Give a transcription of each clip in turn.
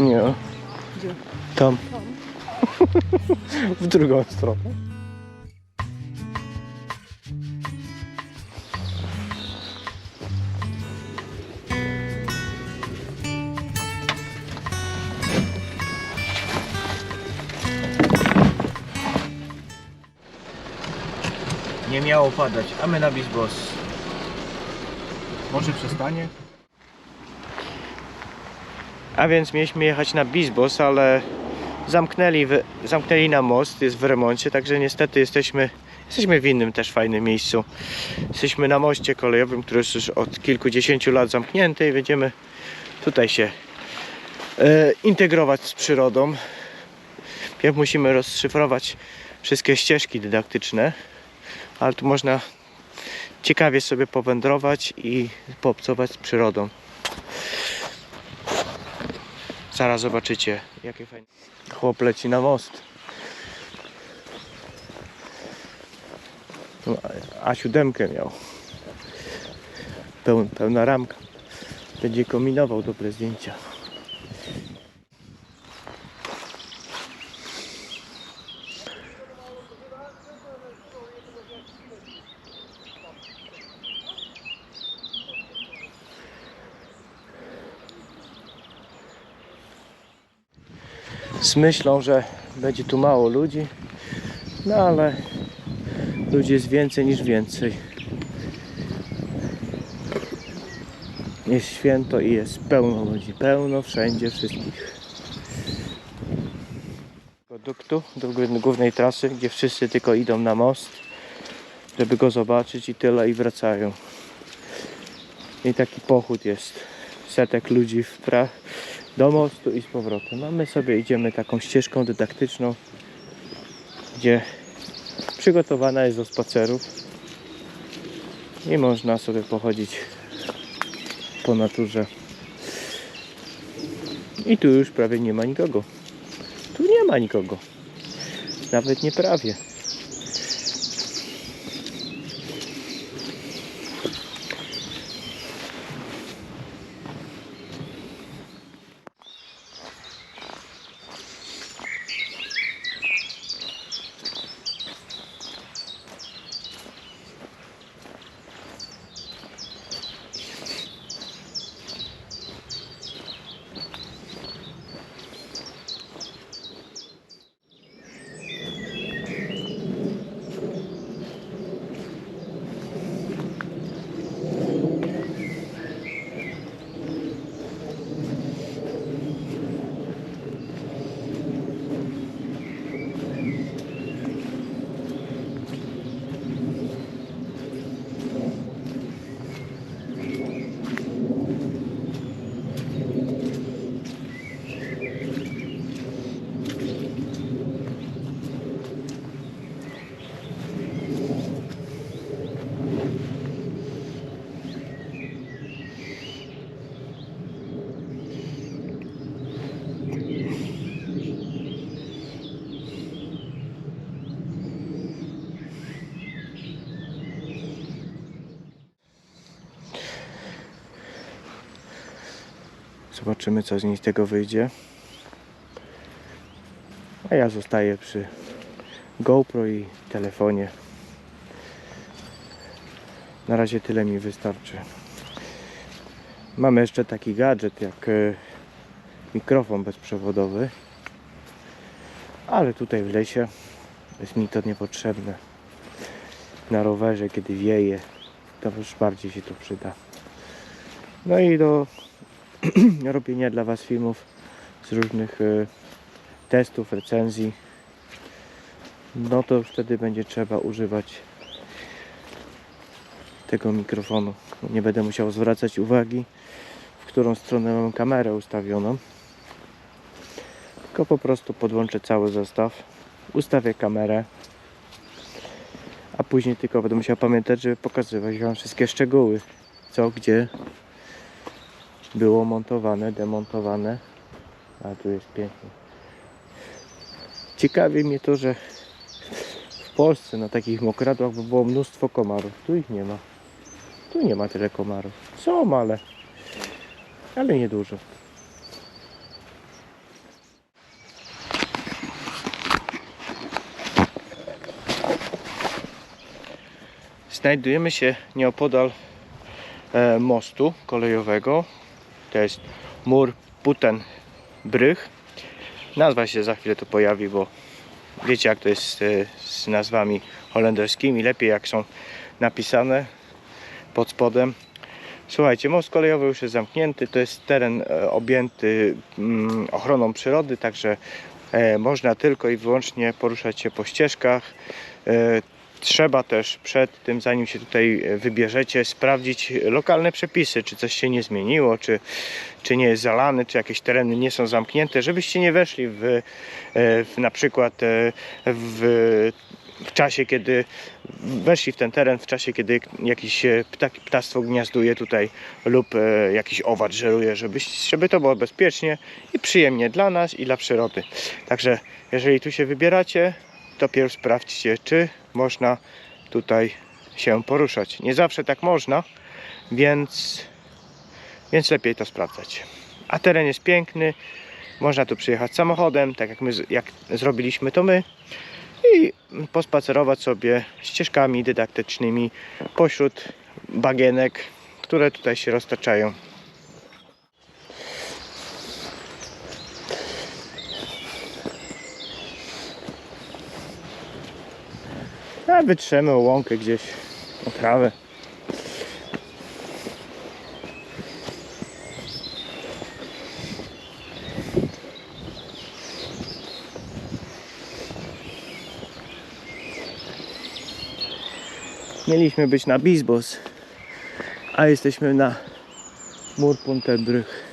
Nie. Gdzie? Tam. Tam. w drugą stronę. Nie miało padać, a my na Bizbos. Może przestanie? A więc mieliśmy jechać na Bizbos, ale zamknęli, zamknęli na most, jest w remoncie, także niestety jesteśmy, jesteśmy w innym też fajnym miejscu. Jesteśmy na moście kolejowym, który jest już od kilkudziesięciu lat zamknięty i będziemy tutaj się e, integrować z przyrodą. Pierw musimy rozszyfrować wszystkie ścieżki dydaktyczne, ale tu można ciekawie sobie powędrować i poobcować z przyrodą. Zaraz zobaczycie, jakie fajne. Chłop leci na most. A siódemkę miał. Peł, pełna ramka. Będzie kombinował dobre zdjęcia. Z myślą, że będzie tu mało ludzi, no ale ludzi jest więcej niż więcej. Jest święto i jest pełno ludzi, pełno wszędzie wszystkich. Produktu do głó- głównej trasy, gdzie wszyscy tylko idą na most, żeby go zobaczyć i tyle i wracają. I taki pochód jest. Setek ludzi w pra do mostu i z powrotem. A my sobie idziemy taką ścieżką dydaktyczną, gdzie przygotowana jest do spacerów i można sobie pochodzić po naturze. I tu już prawie nie ma nikogo. Tu nie ma nikogo. Nawet nie prawie. Zobaczymy, co z niej z tego wyjdzie. A ja zostaję przy GoPro i telefonie. Na razie tyle mi wystarczy. Mamy jeszcze taki gadżet jak e, mikrofon bezprzewodowy. Ale tutaj w lesie jest mi to niepotrzebne. Na rowerze, kiedy wieje, to już bardziej się to przyda. No i do robienia dla Was filmów z różnych e, testów, recenzji, no to wtedy będzie trzeba używać tego mikrofonu. Nie będę musiał zwracać uwagi, w którą stronę mam kamerę ustawioną. Tylko po prostu podłączę cały zestaw, ustawię kamerę, a później tylko będę musiał pamiętać, żeby pokazywać Wam wszystkie szczegóły, co, gdzie, było montowane, demontowane. A tu jest pięknie. Ciekawi mnie to, że w Polsce na takich mokradłach by było mnóstwo komarów. Tu ich nie ma. Tu nie ma tyle komarów. Są, ale, ale niedużo. Znajdujemy się nieopodal e, mostu kolejowego to jest mur Puten-Brych. Nazwa się za chwilę tu pojawi, bo wiecie jak to jest e, z nazwami holenderskimi. Lepiej jak są napisane pod spodem. Słuchajcie, most kolejowy już jest zamknięty. To jest teren e, objęty mm, ochroną przyrody, także e, można tylko i wyłącznie poruszać się po ścieżkach. Trzeba też przed tym, zanim się tutaj e, wybierzecie, sprawdzić lokalne przepisy, czy coś się nie zmieniło, czy, czy nie jest zalane, czy jakieś tereny nie są zamknięte, żebyście nie weszli w, e, w na przykład e, w, w czasie, kiedy weszli w ten teren, w czasie, kiedy jakiś e, ptak, ptactwo gniazduje tutaj lub jakiś owad żeruje, żeby, żeby to było bezpiecznie i przyjemnie dla nas i dla przyrody. Także jeżeli tu się wybieracie, to pierw sprawdźcie, czy można tutaj się poruszać. Nie zawsze tak można, więc, więc lepiej to sprawdzać. A teren jest piękny, można tu przyjechać samochodem, tak jak my jak zrobiliśmy to my i pospacerować sobie ścieżkami dydaktycznymi pośród bagienek, które tutaj się roztaczają. Wytrzemy o łąkę gdzieś, o trawę. Mieliśmy być na Bisbos, a jesteśmy na Murpunterbrych.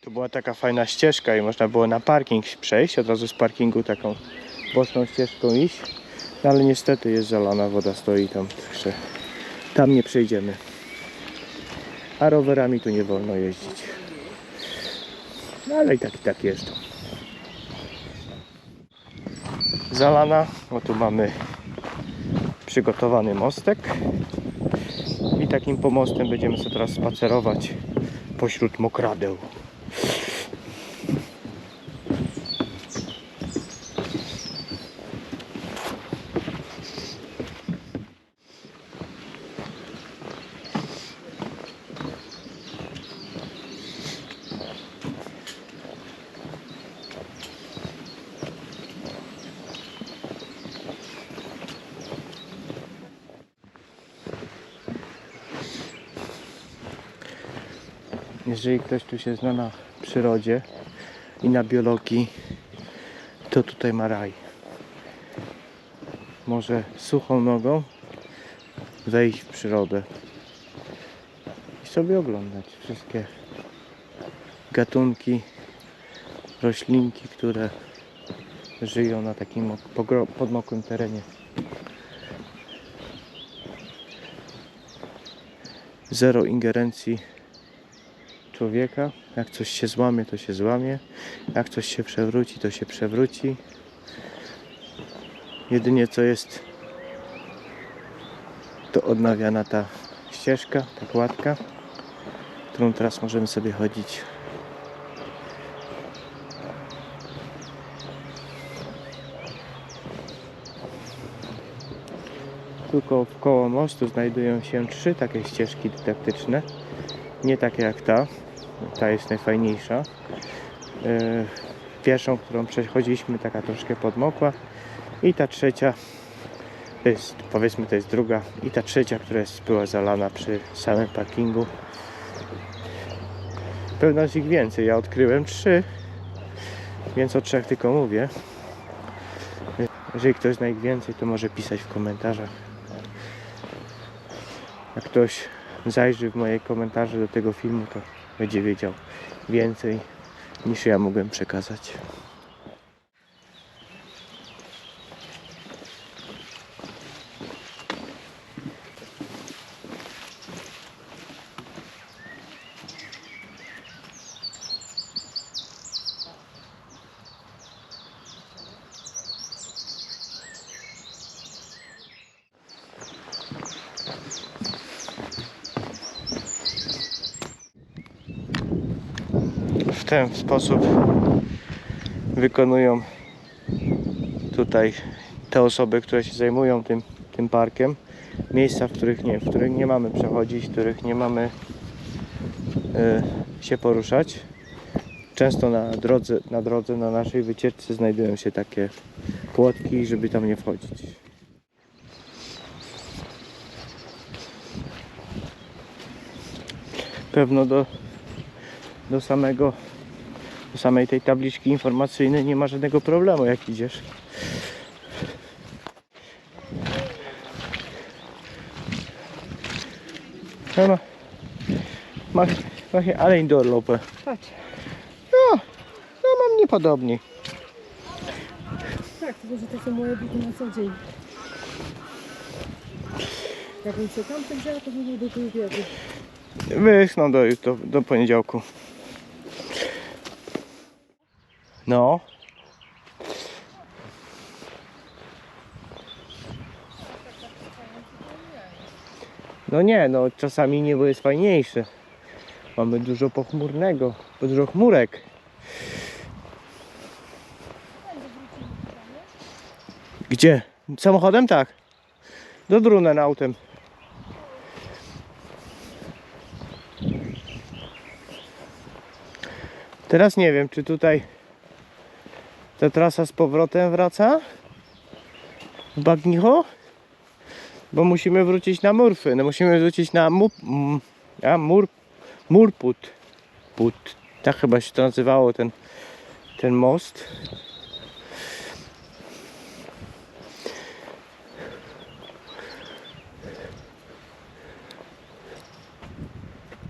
To była taka fajna ścieżka i można było na parking przejść, od razu z parkingu taką boczną ścieżką iść. Ale niestety jest zalana, woda stoi tam, także tam nie przejdziemy. A rowerami tu nie wolno jeździć. No ale i tak i tak jeżdżą. Zalana, bo tu mamy przygotowany mostek. I takim pomostem będziemy sobie teraz spacerować pośród mokradeł. Jeżeli ktoś tu się zna na przyrodzie i na biologii, to tutaj ma raj. Może suchą nogą wejść w przyrodę i sobie oglądać wszystkie gatunki, roślinki, które żyją na takim podmokłym terenie. Zero ingerencji człowieka. Jak coś się złamie, to się złamie. Jak coś się przewróci, to się przewróci. Jedynie co jest, to odnawiana ta ścieżka, ta kładka, którą teraz możemy sobie chodzić. Tylko koło mostu znajdują się trzy takie ścieżki dydaktyczne. Nie takie jak ta, ta jest najfajniejsza. Yy, Pierwszą, którą przechodziliśmy, taka troszkę podmokła. I ta trzecia, to jest, powiedzmy, to jest druga. I ta trzecia, która jest, była zalana przy samym parkingu. Pewno jest ich więcej. Ja odkryłem trzy, więc o trzech tylko mówię. Jeżeli ktoś zna ich więcej, to może pisać w komentarzach. Jak ktoś zajrzy w moje komentarze do tego filmu, to będzie wiedział więcej niż ja mogłem przekazać. Ten sposób wykonują tutaj te osoby, które się zajmują tym tym parkiem. Miejsca, w których nie, w których nie mamy przechodzić, w których nie mamy e, się poruszać. Często na drodze, na drodze, na naszej wycieczce znajdują się takie płotki, żeby tam nie wchodzić. Pewno do, do samego do samej tej tabliczki informacyjnej nie ma żadnego problemu jak idziesz. Ja ma, mag, mag je alleen doorlopen. Patrz. Ja, no mam niepodobnie. Tak, tylko że to są moje buty na co dzień. Jakbym się tamte wzięła, to by nie do tej wiedzy. Wyschną do, do, do poniedziałku. No. No nie, no czasami niebo jest fajniejsze. Mamy dużo pochmurnego, dużo chmurek. Gdzie? Samochodem tak. Do Drunen autem. Teraz nie wiem, czy tutaj ta trasa z powrotem wraca w Bagnicho, bo musimy wrócić na Murfy. No musimy wrócić na Mu, a, Mur, Murput. Put. Tak chyba się to nazywało, ten, ten most.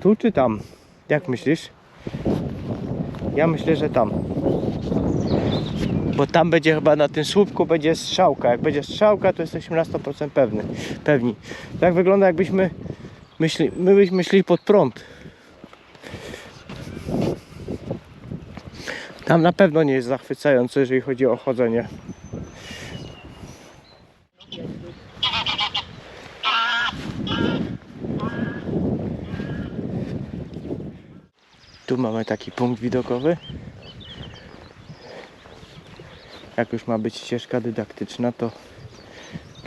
Tu czy tam? Jak myślisz? Ja myślę, że tam. Bo tam będzie chyba na tym słupku będzie strzałka. Jak będzie strzałka, to jesteśmy na 100% pewni. pewni. Tak wygląda jakbyśmy myśli, my byśmy szli pod prąd. Tam na pewno nie jest zachwycające, jeżeli chodzi o chodzenie. Tu mamy taki punkt widokowy. Jak już ma być ścieżka dydaktyczna, to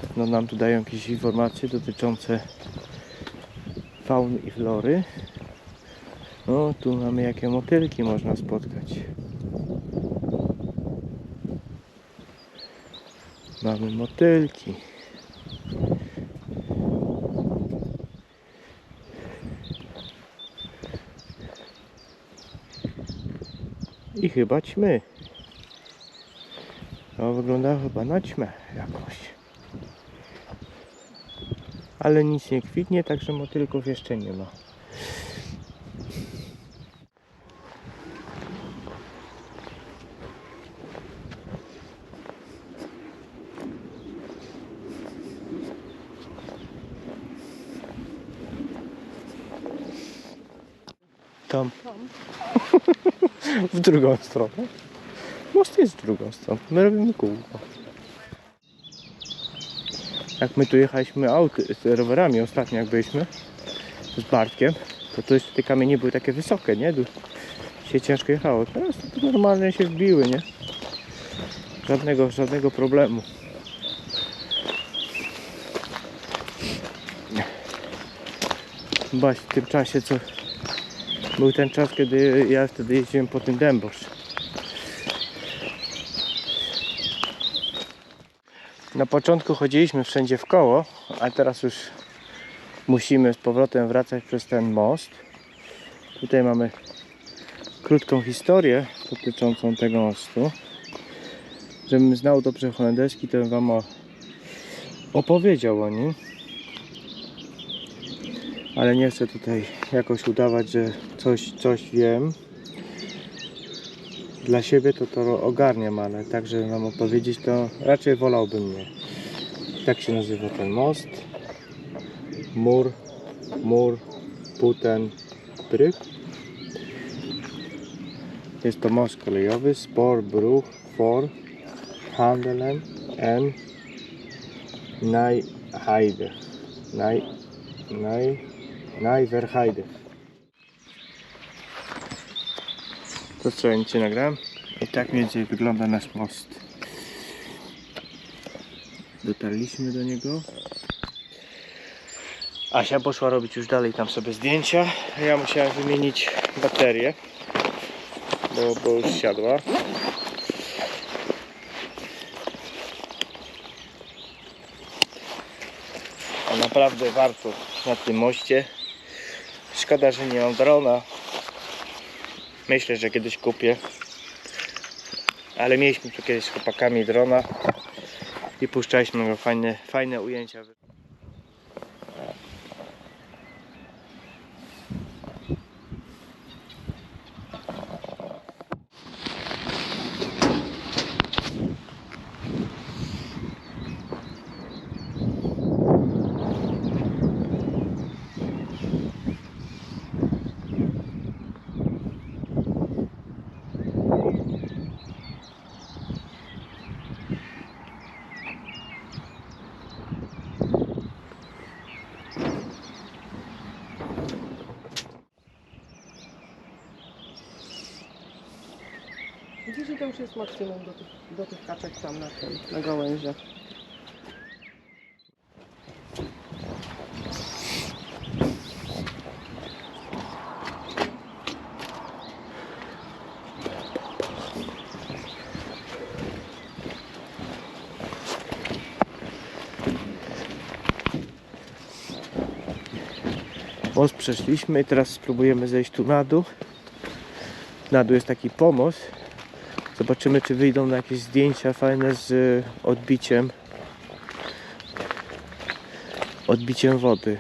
pewno nam tu dają jakieś informacje dotyczące fauny i flory. No, tu mamy jakie motylki można spotkać. Mamy motylki. I chyba ćmy. To wygląda chyba na ćmę jakąś. Ale nic nie kwitnie, także motylków jeszcze nie ma. Tam. Tam. W drugą stronę. Most jest w drugą stronę. My robimy kółko. Jak my tu jechaliśmy auty, z rowerami ostatnio jak byliśmy z Bartkiem, to tu jeszcze te kamienie były takie wysokie, nie? Tu się ciężko jechało. Teraz to normalnie się wbiły, nie? Żadnego, żadnego problemu. Chyba w tym czasie, co był ten czas, kiedy ja wtedy jeździłem po tym dębosz. Na początku chodziliśmy wszędzie w koło, a teraz już musimy z powrotem wracać przez ten most. Tutaj mamy krótką historię dotyczącą tego mostu. Żebym znał dobrze holenderski, to bym Wam opowiedział o nim. Ale nie chcę tutaj jakoś udawać, że coś, coś wiem. Dla siebie to to ogarniam, ale tak, żeby Wam opowiedzieć, to raczej wolałbym nie. Tak się nazywa ten most. Mur, mur, puten, bryk. Jest to most kolejowy, Spor, Bruch, For, Handelen en Nijheide. Nij, Nij. To co, nic nie nagrałem? I tak mniej więcej wygląda nasz most. Dotarliśmy do niego. Asia poszła robić już dalej tam sobie zdjęcia. Ja musiałem wymienić baterię, bo, bo już siadła. A naprawdę warto na tym moście. Szkoda, że nie mam drona. Myślę, że kiedyś kupię. Ale mieliśmy tu kiedyś z chłopakami drona i puszczaliśmy go fajne, fajne ujęcia. To już jest maksimum do tych, do tych kaczek tam na tym, na gałęzie. Most przeszliśmy teraz spróbujemy zejść tu na dół. Na dół jest taki pomost. Zobaczymy czy wyjdą na jakieś zdjęcia fajne z y, odbiciem odbiciem wody.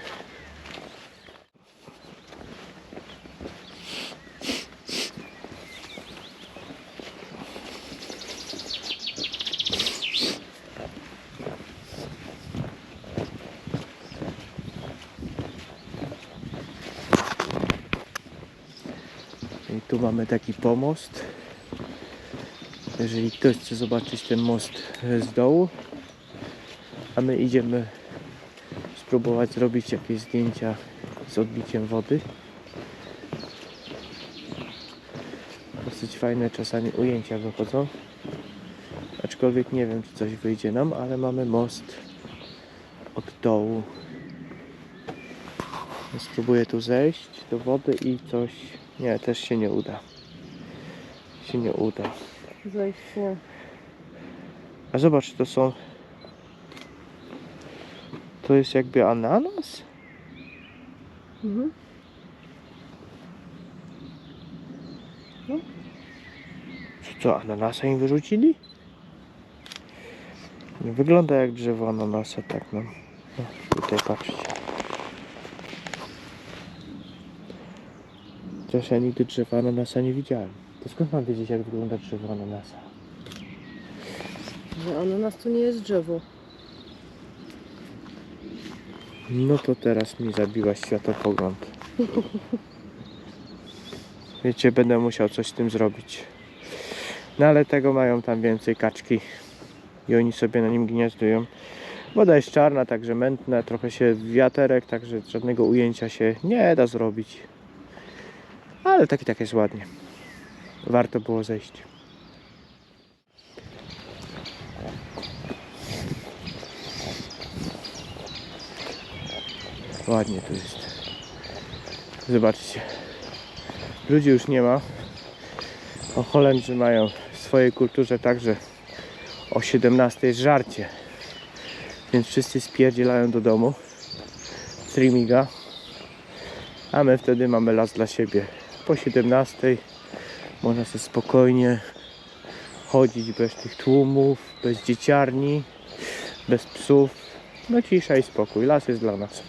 I tu mamy taki pomost. Jeżeli ktoś chce zobaczyć ten most e, z dołu, a my idziemy spróbować zrobić jakieś zdjęcia z odbiciem wody. Dosyć fajne czasami ujęcia wychodzą. Aczkolwiek nie wiem, czy coś wyjdzie nam, ale mamy most od dołu. Spróbuję tu zejść do wody i coś. Nie, też się nie uda. Się nie uda. Nie. A zobacz, to są. To jest jakby ananas? Mhm. Czy co, ananasa im wyrzucili? Nie wygląda jak drzewo ananasa, tak no. no tutaj patrzcie. Chociaż ja nigdy drzewa ananasa nie widziałem. To skąd mam wiedzieć jak wygląda drzewo ananasa? Że ananas to nie jest drzewo. No to teraz mi zabiła światopogląd. Wiecie, będę musiał coś z tym zrobić. No ale tego mają tam więcej kaczki. I oni sobie na nim gniazdują. Woda jest czarna, także mętna, trochę się wiaterek, także żadnego ujęcia się nie da zrobić. Ale tak i tak jest ładnie. Warto było zejść. Ładnie tu jest. Zobaczcie. Ludzi już nie ma. O Holendrzy mają w swojej kulturze także o 17 jest żarcie. Więc wszyscy spierdzielają do domu. Streaminga. A my wtedy mamy las dla siebie. Po 17 można sobie spokojnie chodzić bez tych tłumów, bez dzieciarni, bez psów. No cisza i spokój. Las jest dla nas.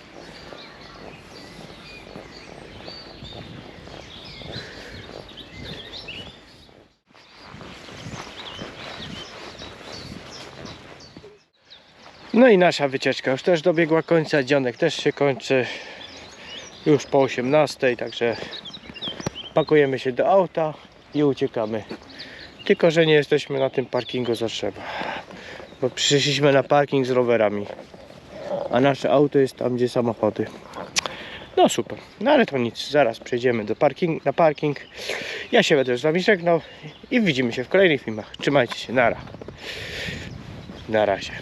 No i nasza wycieczka już też dobiegła końca. Dzionek też się kończy już po 18, także pakujemy się do auta i uciekamy. Tylko, że nie jesteśmy na tym parkingu za trzeba, bo przyszliśmy na parking z rowerami, a nasze auto jest tam, gdzie samochody. No super, no ale to nic, zaraz przejdziemy do parking, na parking. Ja się będę z Wami żegnał i widzimy się w kolejnych filmach. Trzymajcie się, nara. Na razie.